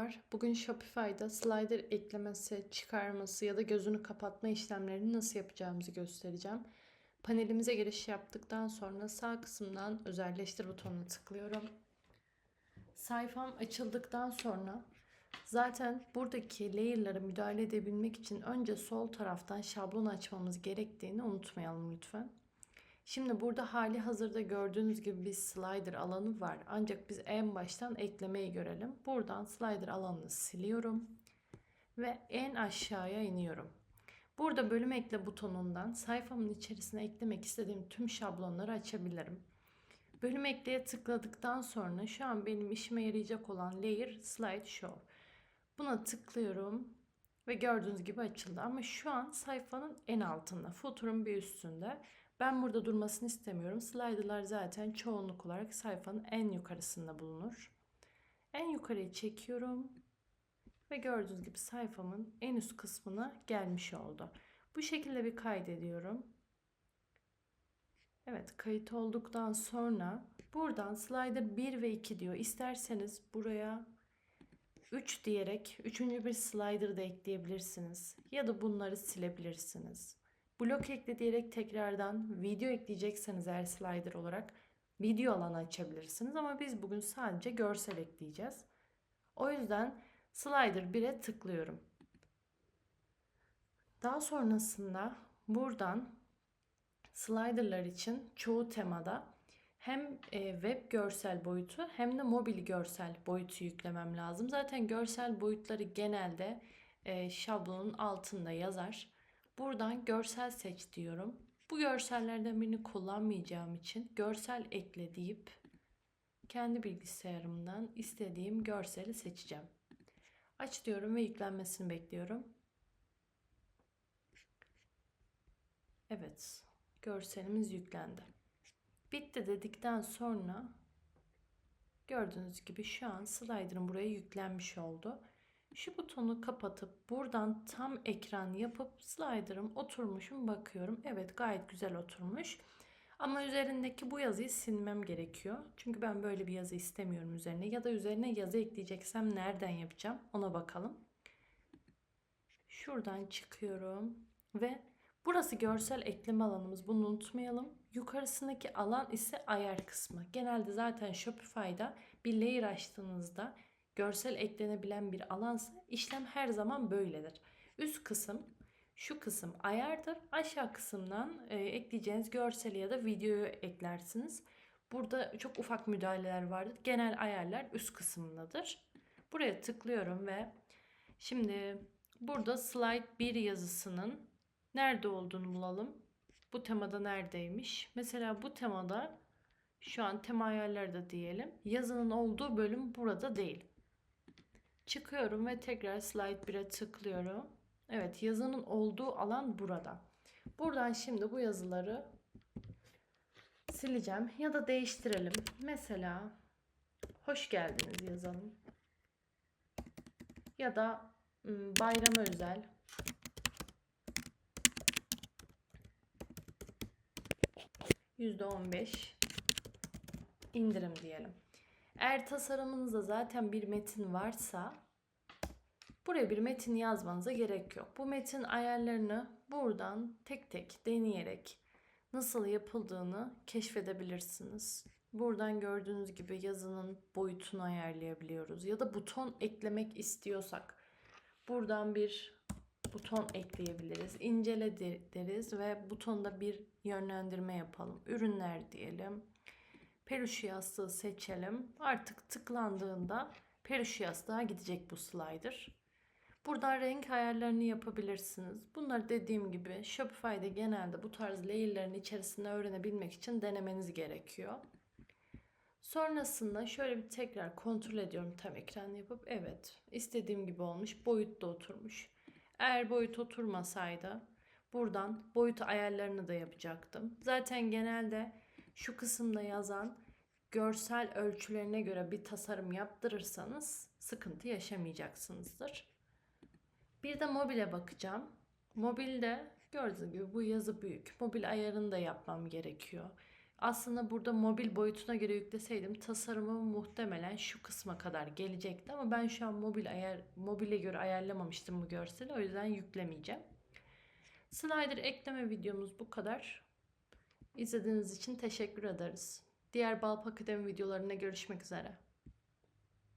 Merhabalar. Bugün Shopify'da slider eklemesi, çıkarması ya da gözünü kapatma işlemlerini nasıl yapacağımızı göstereceğim. Panelimize giriş yaptıktan sonra sağ kısımdan özelleştir butonuna tıklıyorum. Sayfam açıldıktan sonra zaten buradaki layer'lara müdahale edebilmek için önce sol taraftan şablon açmamız gerektiğini unutmayalım lütfen. Şimdi burada hali hazırda gördüğünüz gibi bir slider alanı var. Ancak biz en baştan eklemeyi görelim. Buradan slider alanını siliyorum. Ve en aşağıya iniyorum. Burada bölüm ekle butonundan sayfamın içerisine eklemek istediğim tüm şablonları açabilirim. Bölüm ekleye tıkladıktan sonra şu an benim işime yarayacak olan layer slide show. Buna tıklıyorum ve gördüğünüz gibi açıldı. Ama şu an sayfanın en altında, footer'ın bir üstünde. Ben burada durmasını istemiyorum. Slider'lar zaten çoğunluk olarak sayfanın en yukarısında bulunur. En yukarıya çekiyorum. Ve gördüğünüz gibi sayfamın en üst kısmına gelmiş oldu. Bu şekilde bir kaydediyorum. Evet kayıt olduktan sonra buradan slider 1 ve 2 diyor. İsterseniz buraya 3 diyerek üçüncü bir slider da ekleyebilirsiniz. Ya da bunları silebilirsiniz. Blok ekle diyerek tekrardan video ekleyecekseniz eğer slider olarak video alanı açabilirsiniz. Ama biz bugün sadece görsel ekleyeceğiz. O yüzden slider 1'e tıklıyorum. Daha sonrasında buradan sliderlar için çoğu temada hem e, web görsel boyutu hem de mobil görsel boyutu yüklemem lazım. Zaten görsel boyutları genelde e, şablonun altında yazar. Buradan görsel seç diyorum. Bu görsellerden birini kullanmayacağım için görsel ekle deyip kendi bilgisayarımdan istediğim görseli seçeceğim. Aç diyorum ve yüklenmesini bekliyorum. Evet, görselimiz yüklendi. Bitti dedikten sonra gördüğünüz gibi şu an slider'ın buraya yüklenmiş oldu. Şu butonu kapatıp buradan tam ekran yapıp slider'ım oturmuşum bakıyorum. Evet gayet güzel oturmuş. Ama üzerindeki bu yazıyı silmem gerekiyor. Çünkü ben böyle bir yazı istemiyorum üzerine. Ya da üzerine yazı ekleyeceksem nereden yapacağım ona bakalım. Şuradan çıkıyorum ve burası görsel ekleme alanımız. Bunu unutmayalım. Yukarısındaki alan ise ayar kısmı. Genelde zaten Shopify'da bir layer açtığınızda görsel eklenebilen bir alansa işlem her zaman böyledir. Üst kısım şu kısım ayardır. Aşağı kısımdan e, ekleyeceğiniz görseli ya da videoyu eklersiniz. Burada çok ufak müdahaleler vardır. Genel ayarlar üst kısımdadır. Buraya tıklıyorum ve şimdi burada slide 1 yazısının nerede olduğunu bulalım. Bu temada neredeymiş? Mesela bu temada şu an tema ayarlarda diyelim. Yazının olduğu bölüm burada değil. Çıkıyorum ve tekrar slide 1'e tıklıyorum. Evet yazının olduğu alan burada. Buradan şimdi bu yazıları sileceğim ya da değiştirelim. Mesela hoş geldiniz yazalım. Ya da bayrama özel %15 indirim diyelim. Eğer tasarımınızda zaten bir metin varsa buraya bir metin yazmanıza gerek yok. Bu metin ayarlarını buradan tek tek deneyerek nasıl yapıldığını keşfedebilirsiniz. Buradan gördüğünüz gibi yazının boyutunu ayarlayabiliyoruz. Ya da buton eklemek istiyorsak buradan bir buton ekleyebiliriz. İncele deriz ve butonda bir yönlendirme yapalım. Ürünler diyelim. Peluş yastığı seçelim. Artık tıklandığında peluş yastığa gidecek bu slider. Buradan renk ayarlarını yapabilirsiniz. Bunları dediğim gibi Shopify'de genelde bu tarz layer'ların içerisinde öğrenebilmek için denemeniz gerekiyor. Sonrasında şöyle bir tekrar kontrol ediyorum tam ekran yapıp evet istediğim gibi olmuş boyut da oturmuş. Eğer boyut oturmasaydı buradan boyut ayarlarını da yapacaktım. Zaten genelde şu kısımda yazan görsel ölçülerine göre bir tasarım yaptırırsanız sıkıntı yaşamayacaksınızdır. Bir de mobile bakacağım. Mobilde gördüğünüz gibi bu yazı büyük. Mobil ayarını da yapmam gerekiyor. Aslında burada mobil boyutuna göre yükleseydim tasarımı muhtemelen şu kısma kadar gelecekti ama ben şu an mobil ayar mobile göre ayarlamamıştım bu görseli o yüzden yüklemeyeceğim. Slider ekleme videomuz bu kadar. İzlediğiniz için teşekkür ederiz. Diğer Balp Akademi videolarında görüşmek üzere.